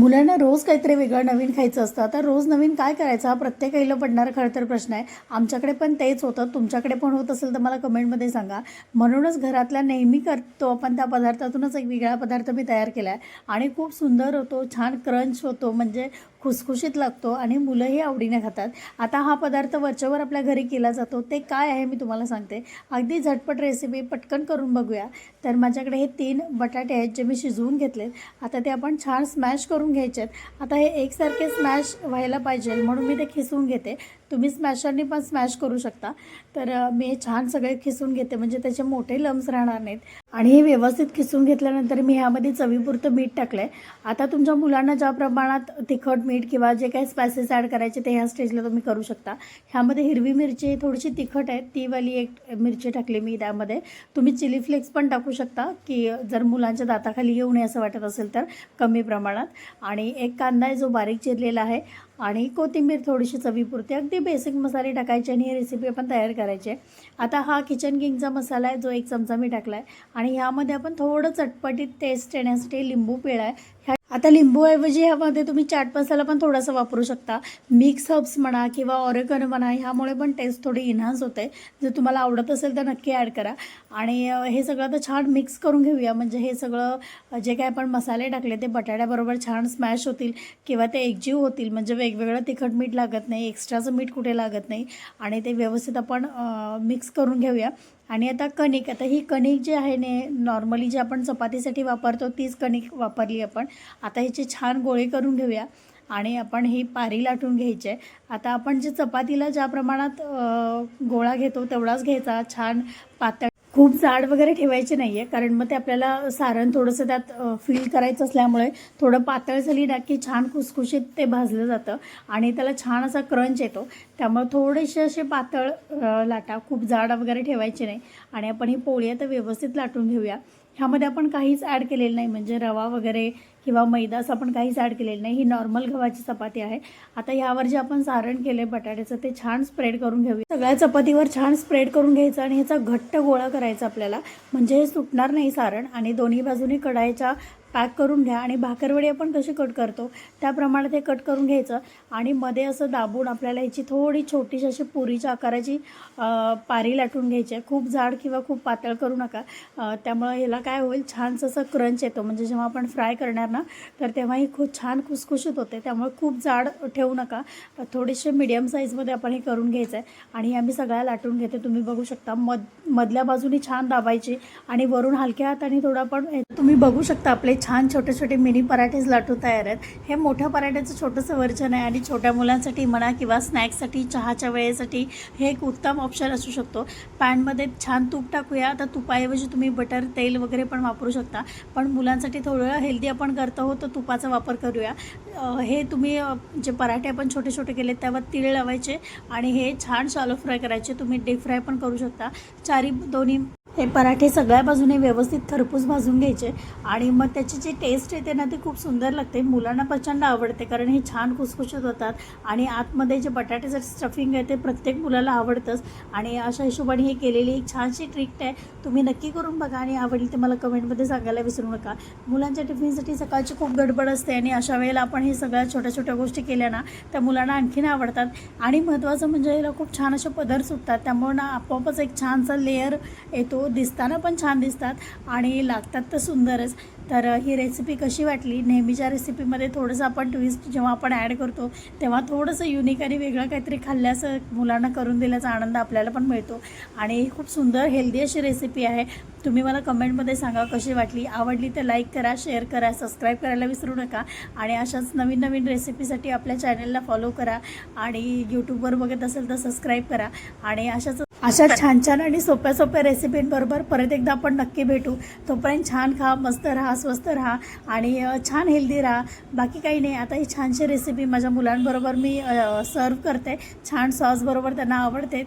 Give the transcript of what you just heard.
मुलांना रोज काहीतरी वेगळं नवीन खायचं असतं. आता रोज नवीन काय करायचं? हा प्रत्येक आईला पडणारा खरं तर प्रश्न आहे. आमच्याकडे पण तेच होतं. तुमच्याकडे पण होत असेल तर मला कमेंटमध्ये सांगा. म्हणूनच घरातल्या नेहमी करतो आपण त्या पदार्थातूनच एक वेगळा पदार्थ मी तयार केला आहे आणि खूप सुंदर होतो छान क्रंच होतो. म्हणजे खुसखुशीत लागतो आणि मुलंही आवडीने खातात. आता हा पदार्थ वरच्यावर आपल्या घरी केला जातो. ते काय आहे मी तुम्हाला सांगते. अगदी झटपट रेसिपी पटकन करून बघूया. तर माझ्याकडे हे तीन बटाटे आहेत जे मी शिजवून घेतलेत. आता ते आपण छान स्मॅश करून घ्यायचे आहेत आता हे एकसारखे स्मॅश व्हायला पाहिजे म्हणून मी ते खिसून घेते. तुम्ही स्मॅशरनी पण स्मॅश करू शकता. तर मी हे छान सगळे खिसून घेते. म्हणजे त्याचे मोठे लम्स राहणार नाहीत. आणि हे व्यवस्थित खिसून घेतल्यानंतर मी ह्यामध्ये चवीपुरतं मीठ टाकलं आहे आता तुमच्या मुलांना ज्या प्रमाणात तिखट मीठ किंवा जे काही स्पायसेस ॲड करायचे ते ह्या स्टेजला तुम्ही करू शकता. ह्यामध्ये हिरवी मिरची थोडीशी तिखट आहे. ती वाली एक मिरची टाकली मी त्यामध्ये. तुम्ही चिली फ्लेक्स पण टाकू शकता की जर मुलांच्या दाताखाली येऊ नये असं वाटत असेल तर कमी प्रमाणात. आणि एक कांदा आहे जो बारीक चिरलेला आहे. आणि कोथिंबीर थोडीशी चवीपुरती. अगदी बेसिक मसाले टाकायचे आणि ही रेसिपी आपण तयार करायची आहे. आता हा किचन किंगचा मसाला आहे जो एक चमचा मी टाकला आहे आणि ह्यामध्ये आपण थोडं चटपटीत टेस्ट येण्यासाठी लिंबू पिळा आहे आता लिंबूऐवजी ह्यामध्ये तुम्ही चाट मसाला पण थोडासा वापरू शकता. मिक्स हर्ब्स म्हणा किंवा ऑरेगन म्हणा ह्यामुळे पण टेस्ट थोडी इन्हान्स होते. जर तुम्हाला आवडत असेल तर नक्की ॲड करा. आणि हे सगळं आता छान मिक्स करून घेऊया. म्हणजे हे सगळं जे काय आपण मसाले टाकले ते बटाट्याबरोबर छान स्मॅश होतील किंवा ते एकजीव होतील. म्हणजे वेगवेगळं तिखट मीठ लागत नाही एक्स्ट्राचं मीठ कुठे लागत नाही. आणि ते व्यवस्थित आपण मिक्स करून घेऊया. आणि आता कणिक आता ही कणिक जी आहे ने नॉर्मली जी आपण चपातीसाठी वापरतो तीच कणिक वापरली आपण. आता ह्याचे छान गोळे करून घेऊया. आणि आपण ही पारी लाटून घ्यायची. आहे आता आपण जे चपातीला ज्या प्रमाणात गोळा घेतो तेवढाच घ्यायचा. छान पातळ खूप जाड वगैरे ठेवायचे नाही आहे कारण मग ते आपल्याला सारण थोडंसं त्यात फील करायचं असल्यामुळे थोडं पातळ झाली ना की छान खुसखुशीत ते भाजलं जातं आणि त्याला छान असा क्रंच येतो. त्यामुळे थोडेसे असे पातळ लाटा खूप जाड वगैरे ठेवायचे नाही. आणि आपण ही पोळी आता व्यवस्थित लाटून घेऊया. ह्यामध्ये आपण काहीच ॲड केलेलं नाही. म्हणजे रवा वगैरे किंवा मैदा असं आपण काहीच ॲड केलेलं नाही. ही नॉर्मल गव्हाची चपाती आहे. आता यावर जे आपण सारण केले बटाट्याचं ते छान स्प्रेड करून घेऊया. सगळ्या चपातीवर छान स्प्रेड करून घ्यायचं आणि ह्याचा घट्ट गोळा करायचा आपल्याला. म्हणजे हे सुटणार नाही सारण आणि दोन्ही बाजूनी कढाईच्या पॅक करून घ्या आणि भाकरवडी आपण कशी कट करतो त्याप्रमाणे ते कट करून घ्यायचं. आणि मध्ये असं दाबून आपल्याला याची थोडी छोटीशी अशी पुरीच्या आकाराची पारी लाटून घ्यायची आहे. खूप जाड किंवा खूप पातळ करू नका. त्यामुळे त्यामुळं ह्याला काय होईल छानसं असं क्रंच येतो. म्हणजे जेव्हा आपण फ्राय करणार ना तर तेव्हा ही खूप छान खुसखुशीत होते. त्यामुळे खूप जाड ठेवू नका. थोडेसे मीडियम साईजमध्ये आपण हे करून घ्यायचं आहे. आणि आम्ही सगळ्या लाटून घेते. तुम्ही बघू शकता मध मधल्या बाजूने छान दाबायचे आणि वरून हलक्या हाताने थोडं पण तुम्ही बघू शकता आपले छान छोटे छोटे मिनी पराठेच लाटू तयार आहेत. हे मोठ्या पराठ्याचं छोटंसं वर्जन आहे आणि छोट्या मुलांसाठी म्हणा किंवा स्नॅक्ससाठी चहाच्या वेळेसाठी हे एक उत्तम ऑप्शन असू शकतो. पॅनमध्ये छान तूप टाकूया. आता तुपाऐवजी तुम्ही बटर तेल वगैरे पण वापरू शकता. पण मुलांसाठी थोडं हेल्दी आपण करतो आहोत तर तुपाचा वापर करूया. हे तुम्ही जे पराठे आपण छोटे छोटे केले त्यावर तीळ लावायचे आणि हे छान शालो फ्राय करायचे. तुम्ही डीप फ्राय पण करू शकता. चारी दोन्ही हे पराठे सगळ्या बाजूने व्यवस्थित खरपूस भाजून घ्यायचे. आणि मग त्याची जी टेस्ट येते ना ती खूप सुंदर लागते. मुलांना प्रचंड आवडते कारण हे छान खुसखुशीत होतात. आणि आतमध्ये जे बटाट्याचं स्टफिंग आहे ते प्रत्येक मुलाला आवडतंच. आणि अशा हिशोबाने हे केलेली एक छानशी ट्रिक आहे. तुम्ही नक्की करून बघा आणि आवडली ते मला कमेंटमध्ये सांगायला विसरू नका. मुलांच्या टिफिनसाठी सकाळची खूप गडबड असते आणि अशा वेळेला आपण हे सगळ्या छोट्या छोट्या गोष्टी केल्या ना त्या मुलांना आणखीन आवडतात. आणि महत्त्वाचं म्हणजे याला खूप छान असे पदर सुटतात. त्यामुळे ना आपोआपच एक छानसा लेअर येतो. दिसताना पण छान दिसतात आणि लागतात तर सुंदरच. तर ही रेसिपी कशी वाटली? नेहमीच्या रेसिपीमध्ये थोडंसं आपण ट्विस्ट जेव्हा आपण ॲड करतो तेव्हा थोडंसं युनिक आणि वेगळं काहीतरी खाल्ल्याचं मुलांना करून दिल्याचा आनंद आपल्याला पण मिळतो. आणि ही खूप सुंदर हेल्दी अशी रेसिपी आहे. तुम्ही मला कमेंटमध्ये सांगा कशी वाटली? आवडली तर लाईक करा शेअर करा सबस्क्राईब करायला विसरू नका. आणि अशाच नवीन नवीन रेसिपीसाठी आपल्या चॅनलला फॉलो करा. आणि यूट्यूबवर बघत असेल तर सबस्क्राईब करा. आणि अशाच अशा छान छान आणि सोप्या सोप्या रेसिपींबरोबर परत एकदा आपण नक्की भेटू. तोपर्यंत छान खा मस्त राहा स्वस्त राहा आणि छान हेल्दी राहा. बाकी काही नाही आता ही छानशी रेसिपी माझ्या मुलांबरोबर मी सर्व करते. छान सॉसबरोबर त्यांना आवडते.